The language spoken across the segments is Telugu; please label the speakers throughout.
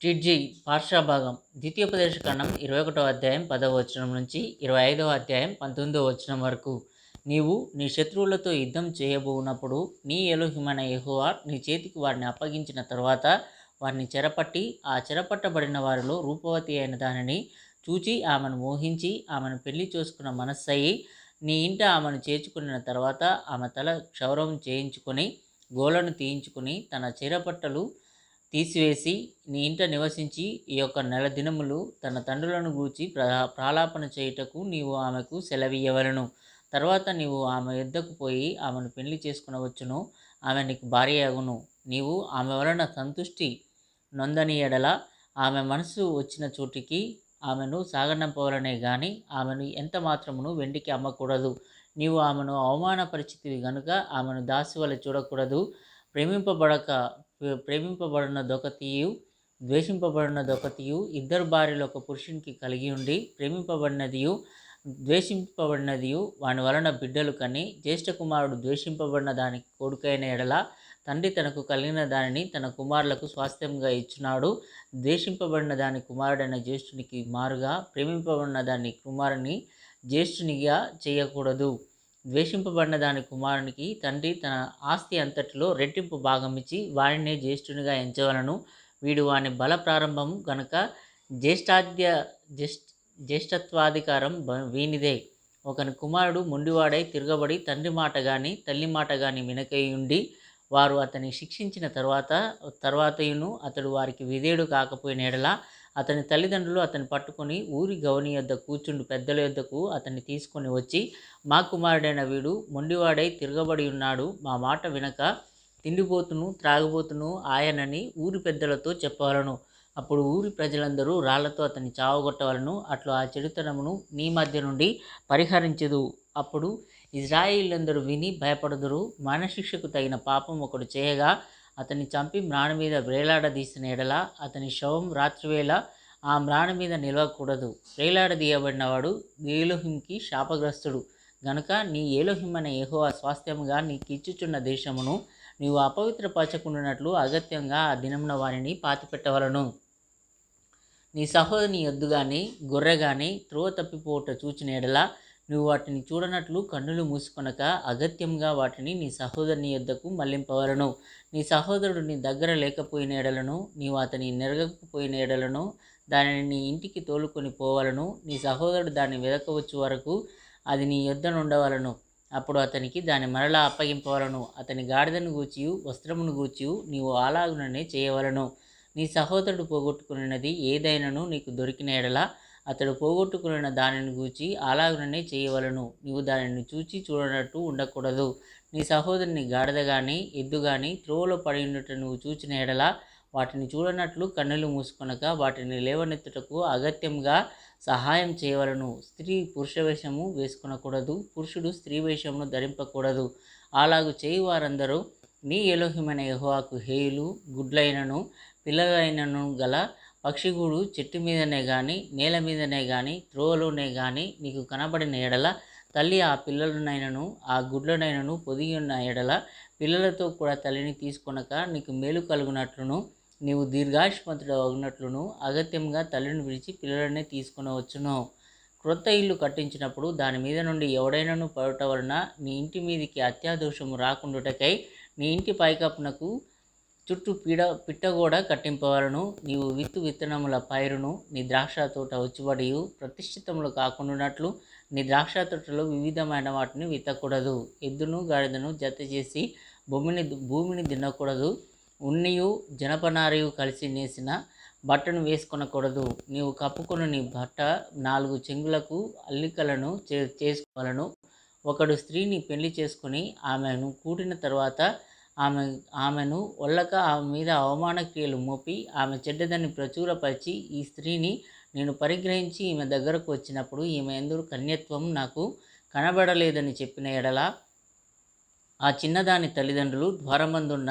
Speaker 1: టిడ్జి పార్శ్వభాగం ద్వితీయోపదేశ ఖండం ఇరవై ఒకటో అధ్యాయం పదవ వచనం నుంచి ఇరవై ఐదవ అధ్యాయం పంతొమ్మిదవ వచనం వరకు. నీవు నీ శత్రువులతో యుద్ధం చేయబోనప్పుడు నీ ఎలోహిమైన యెహోవా నీ చేతికి వారిని అప్పగించిన తర్వాత వారిని చెరపట్టి ఆ చెరపట్టబడిన వారిలో రూపవతి అయిన దానిని చూచి ఆమెను మోహించి ఆమెను పెళ్ళి చేసుకున్న మనస్సయి నీ ఇంట ఆమెను చేర్చుకున్న తర్వాత ఆమె తల క్షౌరం చేయించుకొని గోలను తీయించుకుని తన చెరపట్టలు తీసివేసి నీ ఇంట నివసించి ఈ యొక్క నెల దినములు తన తండ్రులను గూర్చి ప్రా ప్రాలాపన చేయుటకు నీవు ఆమెకు సెలవీయవలను తర్వాత నీవు ఆమె యుద్ధకు పోయి ఆమెను పెళ్ళి చేసుకునవచ్చును. ఆమె నీకు భార్య అగును నీవు ఆమె వలన సంతుష్టి నొందని ఎడల ఆమె మనసు వచ్చిన చోటికి ఆమెను సాగనంపవలనే గాని ఆమెను ఎంత మాత్రమును వెండికి అమ్మకూడదు. నీవు ఆమెను అవమానపరిచితివి గనుక ఆమెను దాసివల చూడకూడదు. ప్రేమింపబడక ప్రేమింపబడిన దొకతీయు ద్వేషింపబడిన దొకతీయు ఇద్దరు భార్యలు ఒక పురుషునికి కలిగి ఉండి ప్రేమింపబడినదియు ద్వేషింపబడినదియు వాని వలన బిడ్డలు కని జ్యేష్ఠ కుమారుడు ద్వేషింపబడిన దానికి కొడుకైన ఎడల తండ్రి తనకు కలిగిన దానిని తన కుమారులకు స్వాస్థ్యంగా ఇచ్చినాడు. ద్వేషింపబడిన దాని కుమారుడైన జ్యేష్ఠునికి మారుగా ప్రేమింపబడిన దాని కుమారుని జ్యేష్ఠునిగా చేయకూడదు. ద్వేషింపబడిన దాని కుమారునికి తండ్రి తన ఆస్తి అంతటిలో రెట్టింపు భాగం ఇచ్చి వాడినే జ్యేష్ఠునిగా ఎంచవలను. వీడు వాని బల ప్రారంభం గనుక జ్యేష్ఠాద్య జ్యేష్ఠ జ్యేష్ఠత్వాధికారం వీనిదే. ఒకని కుమారుడు మొండివాడై తిరగబడి తండ్రి మాట గాని తల్లి మాట గాని వినకయుండి వారు అతని శిక్షించిన తర్వాత తర్వాతయును అతడు వారికి విధేయుడు కాకపోయిన ఎడలా అతని తల్లిదండ్రులు అతన్ని పట్టుకొని ఊరి గవని యొద్ద కూర్చుండు పెద్దల యొద్దకు అతన్ని తీసుకొని వచ్చి మా కుమారుడైన వీడు మొండివాడై తిరగబడి ఉన్నాడు. మా మాట వినక తిండిపోతును త్రాగిపోతును ఆయనని ఊరి పెద్దలతో చెప్పవలను. అప్పుడు ఊరి ప్రజలందరూ రాళ్ళతో అతన్ని చావగొట్టవలను. అట్లు ఆ చెడుతనమును నీ మధ్య నుండి పరిహరించదు. అప్పుడు ఇజ్రాయిలందరూ విని భయపడుదురు. మరణశిక్షకు తగిన పాపం ఒకడు చేయగా అతన్ని చంపి మ్రాణ మీద వేలాడదీసిన ఎడల అతని శవం రాత్రివేళ ఆ మ్రాణ మీద నిలవకూడదు. వేలాడదీయబడినవాడు ఏలోహింకి శాపగ్రస్తుడు. గనుక నీ ఏలోహిం అనే యెహోవా స్వాస్థ్యముగా నీకిచ్చుచున్న దేశమును నీవు అపవిత్రపరచకుండానట్లు అగత్యంగా ఆ దినమున వారిని పాతిపెట్టవలను. నీ సహోదరుని ఎద్దు గాని గొర్రె కానీ త్రోవ తప్పిపోవుట చూచిన ఎడలా నువ్వు వాటిని చూడనట్లు కన్నులు మూసుకొనక అగత్యంగా వాటిని నీ సహోదరుని యొద్దకు మళ్ళింపవలను. నీ సహోదరుడు నీ దగ్గర లేకపోయిన ఎడలను నీవు అతని నెరగకపోయిన ఎడలను దానిని నీ ఇంటికి తోలుకొని పోవలను. నీ సహోదరుడు దాన్ని వెదకవచ్చు వరకు అది నీ యుద్ధనుండవలను అప్పుడు అతనికి దాని మరలా అప్పగింపవలను. అతని గాడిదను గూచియు వస్త్రమును గూచియు నీవు అలాగుననే చేయవలను. నీ సహోదరుడు పోగొట్టుకున్నది ఏదైనను నీకు దొరికిన ఎడల అతడు పోగొట్టుకున్న దానిని గూచి అలాగుననే చేయవలను. నీవు దానిని చూచి చూడనట్టు ఉండకూడదు. నీ సహోదరుని గాడిద కానీ ఎద్దు కానీ త్రోవలో పడి ఉండుట నువ్వు చూచిన ఎడల వాటిని చూడనట్లు కన్నులు మూసుకొనక వాటిని లేవనెత్తుటకు అగత్యంగా సహాయం చేయవలను. స్త్రీ పురుష వేషము వేసుకొనకూడదు. పురుషుడు స్త్రీ వేషమును ధరింపకూడదు. అలాగు చేయి వారందరూ నీ ఎలోహిమైన యహోవాకు హేయులు గుడ్లైనను పిల్లలైనను గల పక్షిగూడు చెట్టు మీదనే కానీ నేల మీదనే కానీ త్రోవలోనే కానీ నీకు కనబడిన ఎడల తల్లి ఆ పిల్లలనైనను ఆ గుడ్లనైనను పొదిగి ఉన్న ఎడల పిల్లలతో కూడా తల్లిని తీసుకొనక నీకు మేలు కలుగునట్లును నీవు దీర్ఘాయుష్మంతుడు అగినట్లును అగత్యంగా తల్లిని విడిచి పిల్లలనే తీసుకొనవచ్చును. క్రొత్త ఇల్లు కట్టించినప్పుడు దాని మీద నుండి ఎవడైనాను పడట వలన నీ ఇంటి మీదికి అత్యాదోషము రాకుండుటకై నీ ఇంటి పైకప్పునకు చుట్టూ పీడ పిట్టగోడ కట్టింపవలను. నీవు విత్తు విత్తనముల పైరును నీ ద్రాక్ష తోట వచ్చుబడియు ప్రతిష్ఠితములు కాకుండానట్లు నీ ద్రాక్ష తోటలో వివిధమైన వాటిని విత్తకూడదు. ఎద్దును గాడిదను జత చేసి భూమిని భూమిని దున్నకూడదు. ఉన్నియు జనపనారియు కలిసి నేసిన బట్టను వేసుకొనకూడదు. నీవు కప్పుకున్న నీ బట్ట నాలుగు చెంగులకు అల్లికలను చే చేసుకోవాలను. ఒకడు స్త్రీని పెళ్ళి చేసుకొని ఆమెను కూడిన తర్వాత ఆమె ఆమెను ఒళ్ళక ఆమె మీద అవమాన క్రియలు మోపి ఆమె చెడ్డదని ప్రచురపరిచి ఈ స్త్రీని నేను పరిగ్రహించి ఈమె దగ్గరకు వచ్చినప్పుడు ఈమె ఎందు కన్యత్వం నాకు కనబడలేదని చెప్పిన ఎడల ఆ చిన్నదాని తల్లిదండ్రులు ద్వారమందున్న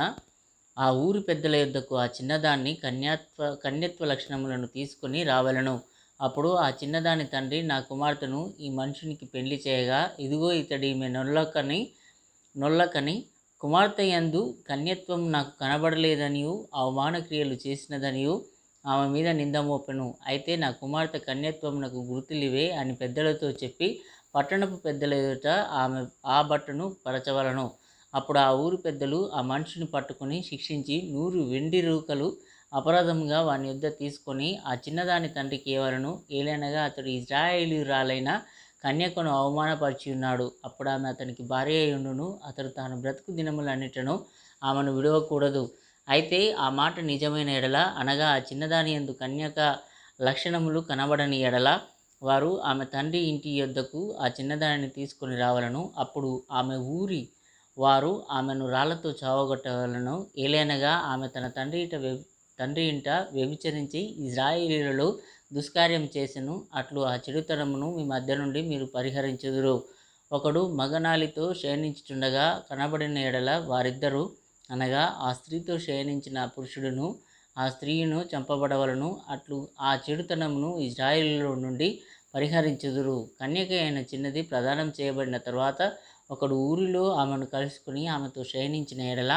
Speaker 1: ఆ ఊరి పెద్దల యొద్దకు ఆ చిన్నదాన్ని కన్యాత్వ కన్యత్వ లక్షణములను తీసుకొని రావలను. అప్పుడు ఆ చిన్నదాని తండ్రి నా కుమార్తెను ఈ మనుషునికి పెళ్ళి చేయగా ఇదిగో ఇతడి ఈమె నొల్లకని నొల్లకని కుమార్తె యందు కన్యత్వం నాకు కనబడలేదనియు అవమాన క్రియలు చేసినదనియు ఆమె మీద నింద మోపెను. అయితే నా కుమార్తె కన్యత్వమునకు గుర్తులివే అని పెద్దలతో చెప్పి పట్టణపు పెద్దల ఎదుట ఆమె ఆ బట్టను పరచవలను. అప్పుడు ఆ ఊరి పెద్దలు ఆ మనిషిని పట్టుకుని శిక్షించి నూరు వెండి రూకలు అపరాధంగా వాని యుద్ధ తీసుకొని ఆ చిన్నదాని తండ్రికి ఇవ్వలను ఏలైనగా అతడు ఇజ్రాయేలీరాలైన కన్యకను అవమానపరిచి ఉన్నాడు. అప్పుడు ఆమె అతనికి భార్య అయ్యుండును అతడు తాను బ్రతుకు దినములన్నిటను ఆమెను విడవకూడదు. అయితే ఆ మాట నిజమైన ఎడల. అనగా ఆ చిన్నదాని ఎందు కన్యక లక్షణములు కనబడని ఎడల. వారు ఆమె తండ్రి ఇంటి యొద్దకు ఆ చిన్నదానిని తీసుకొని రావాలను. అప్పుడు ఆమె ఊరి వారు ఆమెను రాళ్ళతో చావగొట్టవలను. ఏలైనగా ఆమె తన తండ్రి ఇట వ్య తండ్రి ఇంట వ్యభిచరించి ఇజ్రాయిలీలలో దుష్కార్యం చేసెను. అట్లు ఆ చెడుతనమును మీ మధ్య నుండి మీరు పరిహరించుదురు. ఒకడు మగనాలితో శయనించుచుండగా కనబడిన ఎడల వారిద్దరూ అనగా ఆ స్త్రీతో శయనించిన పురుషుడును ఆ స్త్రీను చంపబడవలను అట్లు ఆ చెడుతనమును ఇజ్రాయిల్లో నుండి పరిహరించుదురు. కన్యక అయిన చిన్నది ప్రదానం చేయబడిన తర్వాత ఒకడు ఊరిలో ఆమెను కలుసుకుని ఆమెతో శయనించిన ఎడల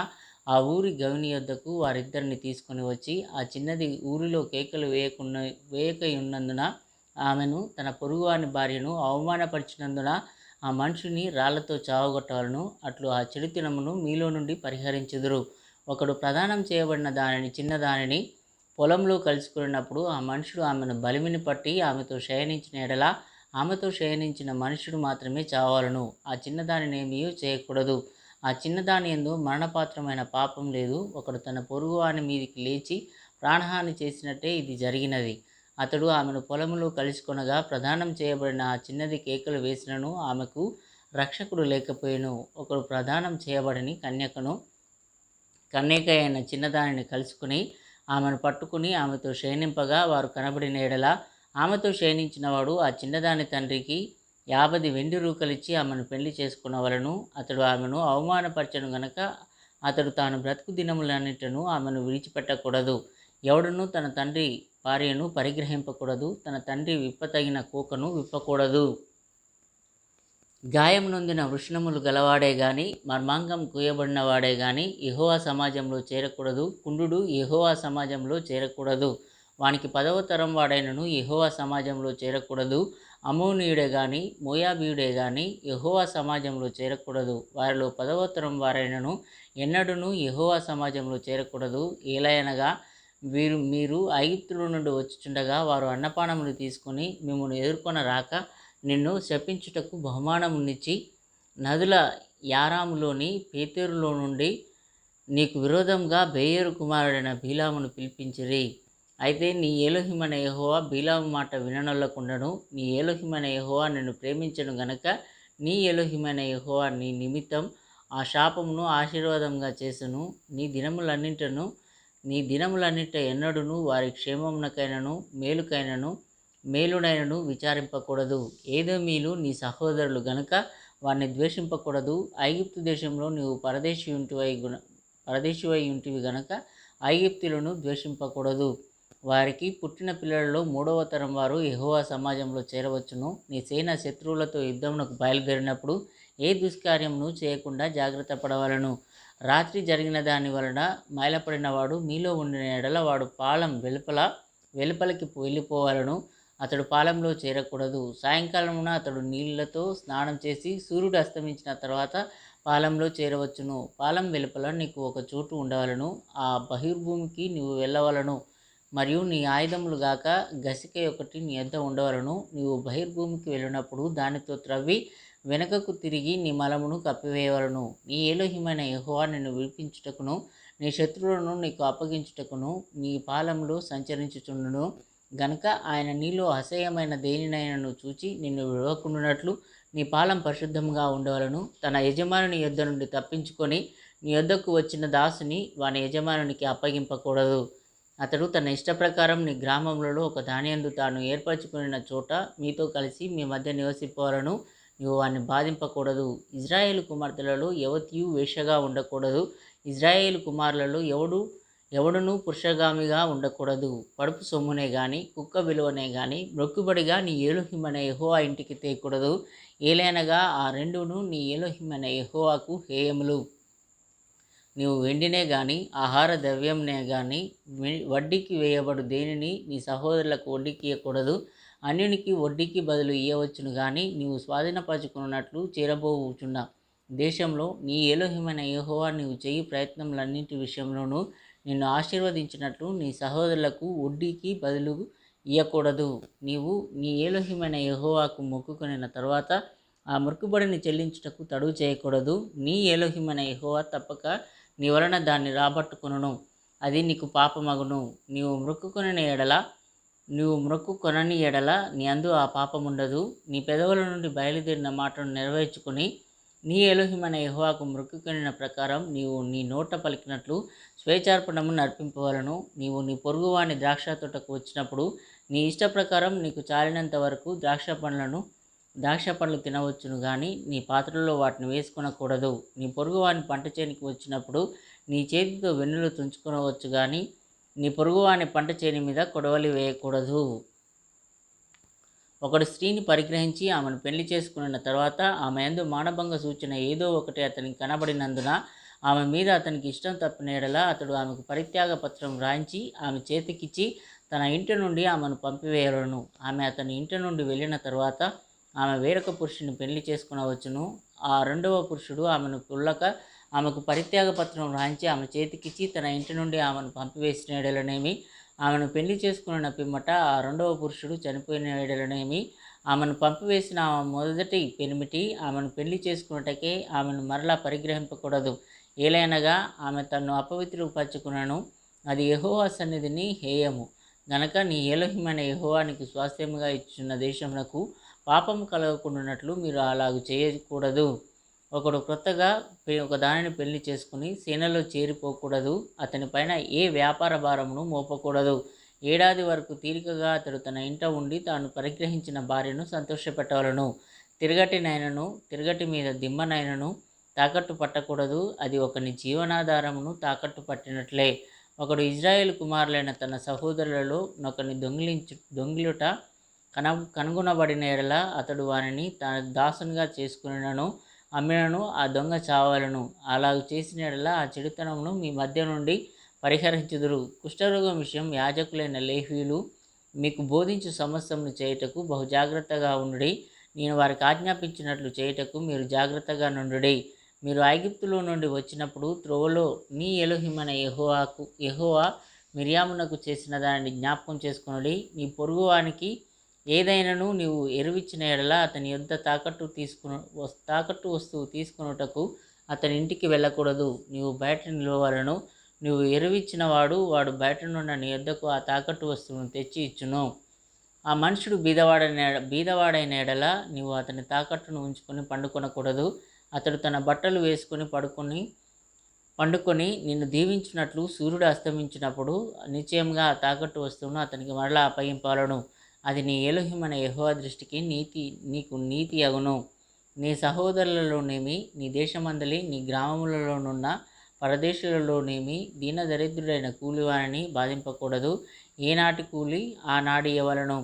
Speaker 1: ఆ ఊరి గవిని యొద్దకు వారిద్దరిని తీసుకొని వచ్చి ఆ చిన్నది ఊరిలో కేకలు వేయకుండా వేయకై ఉన్నందున ఆమెను తన పొరుగువాని భార్యను అవమానపరిచినందున ఆ మనుషుని రాళ్ళతో చావగొట్టాలను. అట్లు ఆ చెడుతనమును మీలో నుండి పరిహరించుదురు. ఒకడు ప్రదానం చేయబడిన దానిని చిన్నదానిని పొలంలో కలుసుకున్నప్పుడు ఆ మనుషుడు ఆమెను బలిమిని పట్టి ఆమెతో శయనించిన ఎడల ఆమెతో శయనించిన మనుషుడు మాత్రమే చావాలను. ఆ చిన్నదానిని ఏమీ చేయకూడదు. ఆ చిన్నదాని ఎందు మరణపాత్రమైన పాపం లేదు. ఒకడు తన పొరుగువాని మీదికి లేచి ప్రాణహాని చేసినట్టే ఇది జరిగినది. అతడు ఆమెను పొలంలో కలుసుకొనగా ప్రదానం చేయబడిన ఆ చిన్నది కేకలు వేసినను ఆమెకు రక్షకుడు లేకపోయాను. ఒకడు ప్రదానం చేయబడని కన్యకను కన్యక అయిన చిన్నదానిని కలుసుకుని ఆమెను పట్టుకుని ఆమెతో శయనింపగా వారు కనబడిన ఎడల ఆమెతో శయనించినవాడు ఆ చిన్నదాని తండ్రికి యాభై వెండి రూకలిచ్చి ఆమెను పెళ్ళి చేసుకున్నవలను అతడు ఆమెను అవమానపరచను గనక అతడు తాను బ్రతుకు దినములన్నిటను ఆమెను విడిచిపెట్టకూడదు. ఎవడను తన తండ్రి భార్యను పరిగ్రహింపకూడదు. తన తండ్రి విప్పతగిన కోకను విప్పకూడదు. గాయం నొందిన వృషణములు గలవాడే గాని మర్మాంగం కూయబడిన వాడే గాని యెహోవా సమాజంలో చేరకూడదు. కుండు ఎహోవా సమాజంలో చేరకూడదు. వానికి పదవ తరం వాడైనను ఎహోవా సమాజంలో చేరకూడదు. అమోనీయుడే గాని మోయాబీయుడే గాని యహోవా సమాజంలో చేరకూడదు. వారిలో పదవోత్తరం వారైనను ఎన్నడూను యహోవా సమాజంలో చేరకూడదు. ఏలయనగా వీరు మీరు ఐగుప్తుల నుండి వచ్చుచుండగా వారు అన్నపానములు తీసుకొని మిమ్మల్ని ఎదుర్కొన రాక నిన్ను శపించుటకు బహుమానమునిచ్చి నదుల యారాములోని పేతేరులో నుండి నీకు విరోధంగా బేయరు కుమారుడైన బీలామును పిలిపించిరి. అయితే నీ ఏలోహిమన యహోవా బీలాము మాట విననొల్లకుండను. నీ ఏలోహిమన యహోవా నిన్ను ప్రేమించను గనక నీ ఏలోహిమన యహోవా నీ నిమిత్తం ఆ శాపమును ఆశీర్వాదంగా చేసును. నీ దినములన్నింటను నీ దినములన్నిట ఎన్నడును వారి క్షేమమునకైనను మేలుకైనను మేలునైనను విచారింపకూడదు. ఏదో మీలు నీ సహోదరులు గనుక వారిని ద్వేషింపకూడదు. ఐగుప్తు దేశంలో నీవు పరదేశి ఉంటివై గుణ పరదేశివై ఉంటివి గనక ఐగుప్తులను ద్వేషింపకూడదు. వారికి పుట్టిన పిల్లలలో మూడవ తరం వారు ఎహోవా సమాజంలో చేరవచ్చును. నీ సేన శత్రువులతో యుద్ధమునకు బయలుదేరినప్పుడు ఏ దుష్కార్యమును చేయకుండా జాగ్రత్త పడవలను. రాత్రి జరిగిన దాని వలన మైలపడినవాడు మీలో ఉండిన ఎడల వాడు పాలం వెలుపల వెలుపలికి వెళ్ళిపోవాలను. అతడు పాలంలో చేరకూడదు. సాయంకాలమున అతడు నీళ్ళతో స్నానం చేసి సూర్యుడు అస్తమించిన తర్వాత పాలెంలో చేరవచ్చును. పాలం వెలుపల నీకు ఒక చోటు ఉండవలను. ఆ బహిర్భూమికి నీవు వెళ్ళవలను. మరియు నీ ఆయుధములు గాక గసిక ఒకటి నీ యొద్ద ఉండవలను. నీవు బహిర్భూమికి వెళ్ళినప్పుడు దానితో త్రవ్వి వెనుకకు తిరిగి నీ మలమును కప్పివేయవలను. నీ ఏలోహిమైన యెహోవా నిన్ను విడిపించుటకును నీ శత్రువులను నీకు అప్పగించుటకును నీ పాలెంలో సంచరించుచుండును. గనుక ఆయన నీలో అసహ్యమైన దేనినైనను చూచి నిన్ను విడవకుండునట్లు నీ పాలం పరిశుద్ధంగా ఉండవలను. తన యజమానుని యొద్ద నుండి తప్పించుకొని నీ యొద్దకు వచ్చిన దాసుని వాని యజమానునికి అప్పగింపకూడదు. అతడు తన ఇష్ట ప్రకారం నీ గ్రామములలో ఒక దానియందు తాను ఏర్పరచుకున్న చోట మీతో కలిసి మీ మధ్య నివసింపవలను నువ్వు వారిని బాధింపకూడదు. ఇజ్రాయేల్ కుమార్తెలలో యువతియు వేషగా ఉండకూడదు. ఇజ్రాయేల్ కుమారులలో ఎవడు ఎవడును పురుషగామిగా ఉండకూడదు. పడుపు సొమ్మునే గాని కుక్క విలువనే గాని మొక్కుబడిగా నీ ఏలోహిమనే ఎహోవా ఇంటికి తేయకూడదు ఏలైనగా ఆ రెండును నీ ఏలుహిమనే ఎహోవాకు హేయములు. నీవు వెండినే గాని ఆహార ద్రవ్యంనే గాని వడ్డీకి వేయబడు దేనిని నీ సహోదరులకు వడ్డీకి ఇవ్వకూడదు అన్యునికి వడ్డీకి బదులు ఇవ్వవచ్చును కానీ నీవు స్వాధీనపరచుకున్నట్లు చేరబోవుచున్నా దేశంలో నీ ఏలోహిమైన యహోవా నీవు చేయి ప్రయత్నములన్నింటి విషయంలోనూ నిన్ను ఆశీర్వదించినట్లు నీ సహోదరులకు వడ్డీకి బదులు ఇయ్యకూడదు. నీవు నీ ఏలోహిమైన యహోవాకు మొక్కుకొనిన తర్వాత ఆ మొక్కుబడిని చెల్లించుటకు తడువు చేయకూడదు. నీ ఏలోహిమైన యహోవా తప్పక నీ వలన దాన్ని రాబట్టుకును అది నీకు పాపమగును. నీవు మృక్కుకొనని ఎడల నీవు మృక్కు కొనని ఎడల నీ అందు ఆ పాపముండదు. నీ పెదవుల నుండి బయలుదేరిన మాటను నెరవేర్చుకుని నీ ఎలోహిమైన యహువాకు మృక్కుకొనిన ప్రకారం నీవు నీ నోట పలికినట్లు స్వేచ్ఛార్పణము నర్పింపవలను నీవు నీ పొరుగువాని ద్రాక్ష తోటకు వచ్చినప్పుడు నీ ఇష్ట ప్రకారం నీకు చాలినంత వరకు ద్రాక్ష పండ్లను ద్రాక్ష పండ్లు తినవచ్చును కానీ నీ పాత్రలో వాటిని వేసుకొనకూడదు. నీ పొరుగువాని పంట చేనికి వచ్చినప్పుడు నీ చేతితో వెన్నులు తుంచుకునవచ్చు కానీ నీ పొరుగువాని పంట చేని మీద కొడవలి వేయకూడదు. ఒకడు స్త్రీని పరిగ్రహించి ఆమెను పెళ్ళి చేసుకున్న తర్వాత ఆమె యందు మానభంగ సూచన ఏదో ఒకటి అతనికి కనబడినందున ఆమె మీద అతనికి ఇష్టం తప్పిన ఎడల అతడు ఆమెకు పరిత్యాగ పత్రం రాయించి ఆమె చేతికిచ్చి తన ఇంటి నుండి ఆమెను పంపివేయలను. ఆమె అతని ఇంటి నుండి వెళ్ళిన తర్వాత ఆమె వేరొక పురుషుని పెళ్ళి చేసుకునవచ్చును ఆ రెండవ పురుషుడు ఆమెను పుల్లక ఆమెకు పరిత్యాగ పత్రం రాయించి ఆమె చేతికిచ్చి తన ఇంటి నుండి ఆమెను పంపివేసిన ఎడలనేమి ఆమెను పెళ్ళి చేసుకున్న పిమ్మట ఆ రెండవ పురుషుడు చనిపోయిన ఎడలనేమి ఆమెను పంపివేసిన ఆమె మొదటి పెనిమిటి ఆమెను పెళ్ళి చేసుకున్నటకే ఆమెను మరలా పరిగ్రహింపకూడదు. ఏలైనగా ఆమె తన్ను అపవిత్రుపరచుకున్నాను అది యహోవా సన్నిధిని హేయము. గనక నీ ఏలోహిమైన యహోవానికి స్వాస్థ్యముగా ఇచ్చిన దేశమునకు పాపము కలగకుండానట్లు మీరు అలాగ చేయకూడదు. ఒకడు క్రొత్తగా ఒక దానిని పెళ్ళి చేసుకుని సేనలో చేరిపోకూడదు. అతని పైన ఏ వ్యాపార భారమును మోపకూడదు. ఏడాది వరకు తీరికగా అతడు తన ఇంట ఉండి తాను పరిగ్రహించిన భార్యను సంతోషపెట్టవలను. తిరగటినైనను తిరగటి మీద దిమ్మనైనను తాకట్టు పట్టకూడదు. అది ఒకని జీవనాధారమును తాకట్టు పట్టినట్లే. ఒకడు ఇజ్రాయేల్ కుమారులైన తన సహోదరులలో ఒకని దొంగిలించు దొంగిలుట కన కనుగొనబడిన ఎడల అతడు వారిని తన దాసునిగా చేసుకునను అమ్మినను ఆ దొంగ చావాలను. అలాగ చేసిన ఎడల ఆ చెడుతనమును మీ మధ్య నుండి పరిహరించుదురు. కుష్ఠరోగం విషయం యాజకులైన లేహీలు మీకు బోధించు సమస్యను చేయుటకు బహు జాగ్రత్తగా ఉండుడి. నేను వారికి ఆజ్ఞాపించినట్లు చేయుటకు మీరు జాగ్రత్తగా నుండుడి. మీరు ఐగిప్తులో నుండి వచ్చినప్పుడు త్రోవలో నీ ఎలోహిమైన ఎహోవాకు ఎహోవా మిరియామునకు చేసిన దానిని జ్ఞాపకం చేసుకునుడి. నీ పొరుగువానికి ఏదైనాను నీవు ఎరువిచ్చిన ఎడల అతని యొద్ద తాకట్టు తీసుకుని తాకట్టు వస్తువు తీసుకున్నటకు అతని ఇంటికి వెళ్ళకూడదు. నీవు బయట నిలవలను. నువ్వు ఎరువిచ్చిన వాడు వాడు బయట నుండి నీ యొద్దకు ఆ తాకట్టు వస్తువును తెచ్చి ఇచ్చును. ఆ మనుషుడు బీదవాడైన బీదవాడైన ఎడల నీవు అతని తాకట్టును ఉంచుకొని పండుకొనకూడదు. అతడు తన బట్టలు వేసుకొని పడుకొని పండుకొని నిన్ను దీవించినట్లు సూర్యుడు అస్తమించినప్పుడు నిశ్చయంగా ఆ తాకట్టు వస్తువును అతనికి మరలా అప్పగింపాలను అది నీ ఏలోహిమైన యెహోవా దృష్టికి నీతి నీకు నీతి అగును. నీ సహోదరులలోనేమి నీ దేశమందలి నీ గ్రామములలోనున్న పరదేశులలోనేమి దీన దరిద్రుడైన కూలివారిని బాధింపకూడదు. ఏనాటి కూలి ఆనాడు ఇవ్వలను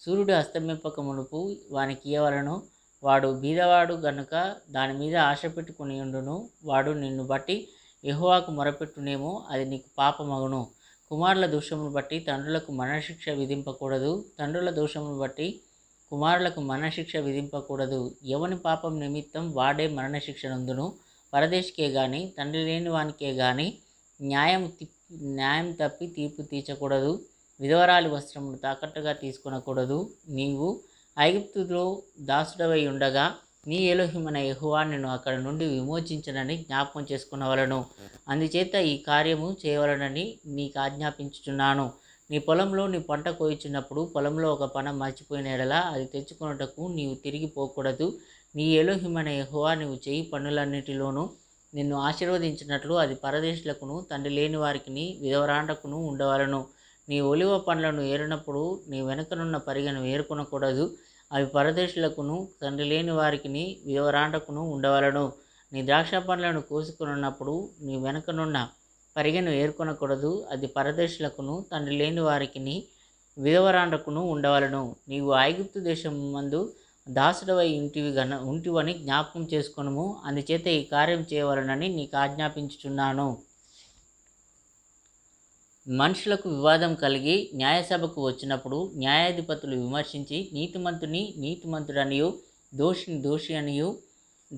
Speaker 1: సూర్యుడు అస్తమింపక మునుపు వానికి ఇవ్వలను వాడు బీదవాడు గనుక దాని మీద ఆశ పెట్టుకుని ఉండును వాడు నిన్ను బట్టి యెహోవాకు మొరపెట్టునేమో అది నీకు పాపమగును. కుమారుల దోషమును బట్టి తండ్రులకు మరణశిక్ష విధింపకూడదు. తండ్రుల దోషమును బట్టి కుమారులకు మరణశిక్ష విధింపకూడదు. ఎవని పాపం నిమిత్తం వాడే మరణశిక్ష నందును. పరదేశికే గాని తండ్రి లేని వానికే గాని న్యాయం న్యాయం తప్పి తీర్పు తీర్చకూడదు. విధవరాలి వస్త్రమును తాకట్టుగా తీసుకొనకూడదు. నీవు ఐగుప్తులో దాసుడవై ఉండగా నీ ఎలోహిమన యహువా నేను అక్కడ నుండి విమోచించనని జ్ఞాపకం చేసుకునవలను. అందుచేత ఈ కార్యము చేయవలనని నీకు ఆజ్ఞాపించుచున్నాను. నీ పొలంలో నీ పంట కోయించినప్పుడు పొలంలో ఒక పన మర్చిపోయిన ఎడలా అది తెచ్చుకొనుటకు నీవు తిరిగి పోకూడదు. నీ ఎలోహిమన యహువా నీవు చేయి పనులన్నిటిలోనూ నిన్ను ఆశీర్వదించినట్లు అది పరదేశులకును తండ్రి లేని వారికిని విధవరాండకును ఉండవలను. నీ ఒలివ పండ్లను ఏరినప్పుడు నీ వెనుకనున్న పరిగను ఏరుకొనకూడదు. అవి పరదేశులకును తండ్రి లేని వారికిని విధవరాండకును ఉండవలను. నీ ద్రాక్ష పండ్లను కోసుకున్నప్పుడు నీ వెనుకనున్న పరిగను ఏర్కొనకూడదు. అది పరదేశులకును తండ్రి లేని వారికిని విధవరాండకును ఉండవలను. నీవు ఐగుప్తు దేశం మందు దాసుడవై ఇంటివి గన ఉంటివని జ్ఞాపకం చేసుకొనుము. అందుచేత ఈ కార్యం చేయవలనని నీకు ఆజ్ఞాపించుచున్నాను. మనుషులకు వివాదం కలిగి న్యాయసభకు వచ్చినప్పుడు న్యాయాధిపతులు విమర్శించి నీతిమంతుని నీతిమంతుడనియు దోషిని దోషి అనియు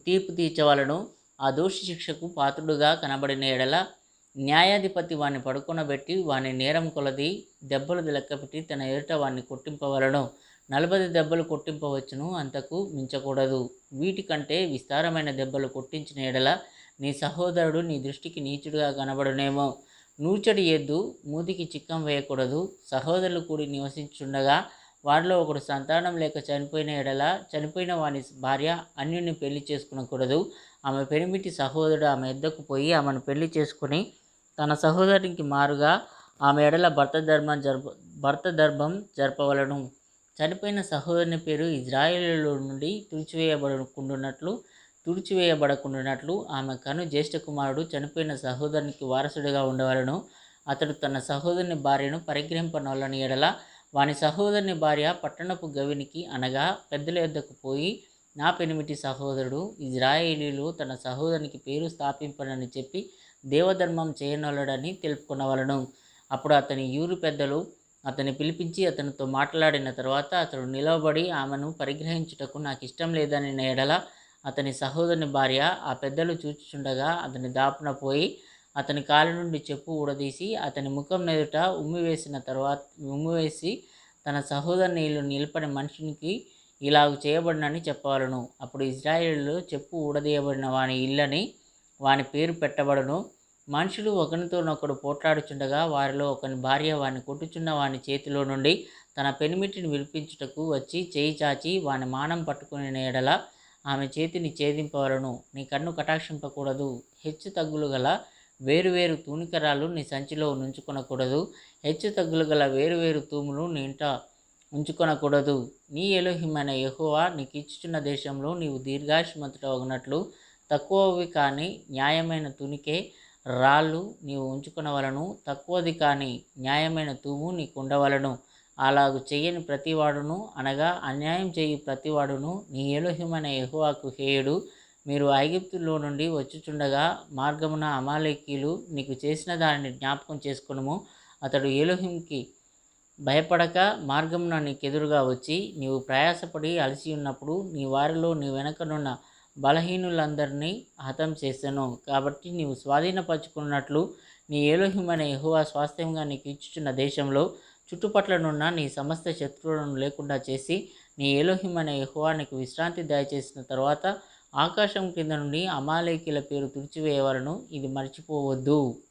Speaker 1: తీర్పు తీర్చవలను. ఆ దోషి శిక్షకు పాత్రుడుగా కనబడిన ఎడల న్యాయాధిపతి వాణ్ణి పడుకొనబెట్టి వాని నేరం కొలది దెబ్బలు లెక్కపెట్టి తన ఎదుట వాణ్ణి కొట్టింపవలను. నలభై దెబ్బలు కొట్టింపవచ్చును అంతకు మించకూడదు. వీటికంటే విస్తారమైన దెబ్బలు కొట్టించిన ఎడల నీ సహోదరుడు నీ దృష్టికి నీచుడుగా కనబడునేమో. నూచడి ఎద్దు మూతికి చిక్కం వేయకూడదు. సహోదరులు కూడి నివసించుండగా వారిలో ఒకడు సంతానం లేక చనిపోయిన ఎడల చనిపోయిన వాని భార్య అన్యుని పెళ్ళి చేసుకునకూడదు. ఆమె పెనిమిటి సహోదరుడు ఆమె ఎద్దకు పోయి ఆమెను పెళ్ళి చేసుకుని తన సహోదరునికి మారుగా ఆమె ఎడల భర్త ధర్మం జరప భర్త ధర్మం జరపవలను. చనిపోయిన సహోదరుని పేరు ఇజ్రాయేలులో నుండి తుడిచివేయబడుకుంటున్నట్లు తుడిచివేయబడకుండానట్లు ఆమె కను జ్యేష్ఠ కుమారుడు చనిపోయిన సహోదరునికి వారసుడిగా ఉండవలను. అతడు తన సహోదరుని భార్యను పరిగ్రహింపనవలని ఎడల వాని సహోదరుని భార్య పట్టణపు గవినికి అనగా పెద్దల యొద్దకు పోయి నా పెనిమిటి సహోదరుడు ఇజ్రాయేలీలు తన సహోదరునికి పేరు స్థాపింపనని చెప్పి దేవధర్మం చేయనొల్లడని తెలుపుకునవలను. అప్పుడు అతని యూరు పెద్దలు అతన్ని పిలిపించి అతనితో మాట్లాడిన తర్వాత అతడు నిలవబడి ఆమెను పరిగ్రహించుటకు నాకు ఇష్టం లేదని ఎడల అతని సహోదరుని భార్య ఆ పెద్దలు చూచుచుండగా అతని దాపున పోయి అతని కాలి నుండి చెప్పు ఊడదీసి అతని ముఖం ఎదుట ఉమ్మివేసిన తర్వాత ఉమ్మివేసి తన సహోదరుని ఇల్లు నిలపని మనిషినికి ఇలాగ చేయబడినని చెప్పవలను. అప్పుడు ఇజ్రాయిల్లో చెప్పు ఊడదీయబడిన వాని ఇల్లని వాని పేరు పెట్టబడును. మనుషులు ఒకరితోనొకడు పోట్లాడుచుండగా వారిలో ఒకని భార్య వాని కొట్టుచున్న వాని చేతిలో నుండి తన పెనిమిటిని విడిపించుటకు వచ్చి చేయి చాచి వాని మానం పట్టుకుని ఎడల ఆమె చేతిని ఛేదింపవలను నీ కన్ను కటాక్షింపకూడదు. హెచ్చు తగ్గులు గల వేరువేరు తూనికరాలు నీ సంచిలో నుంచుకొనకూడదు. హెచ్చు తగ్గులు గల వేరువేరు తూములు నీ ఇంట ఉంచుకొనకూడదు. నీ ఎలోహిమైన యెహోవా నీకు ఇచ్చుచున్న దేశంలో నీవు దీర్ఘాయుష్మంతుడు అగినట్లు తక్కువవి కానీ న్యాయమైన తునికే రాళ్ళు నీవు ఉంచుకొనవలను తక్కువది కానీ న్యాయమైన తూము నీకు ఉండవలను అలాగు చెయ్యని ప్రతివాడును అనగా అన్యాయం చేయు ప్రతివాడును నీ ఎలోహిమైన యెహోవాకు హేయుడు. మీరు ఐగిప్తులో నుండి వచ్చుచుండగా మార్గమున అమాలేకీలు నీకు చేసిన దానిని జ్ఞాపకం చేసుకునుము. అతడు ఏలోహింకి భయపడక మార్గమున నీకెదురుగా వచ్చి నీవు ప్రయాసపడి అలసి ఉన్నప్పుడు నీ వారిలో నీ వెనకనున్న బలహీనులందరినీ హతం చేశాను కాబట్టి నీవు స్వాధీనపరచుకున్నట్లు నీ ఏలోహిమైన యహువా స్వాస్థ్యంగా నీకు ఇచ్చుచున్న దేశంలో చుట్టుపట్లనున్న నీ సమస్త శత్రువులను లేకుండా చేసి నీ ఏలోహిమైన అనే నీకు విశ్రాంతి దయచేసిన తర్వాత ఆకాశం కింద నుండి అమాలేకీల పేరు తుడిచివేయవలను. ఇది మర్చిపోవద్దు.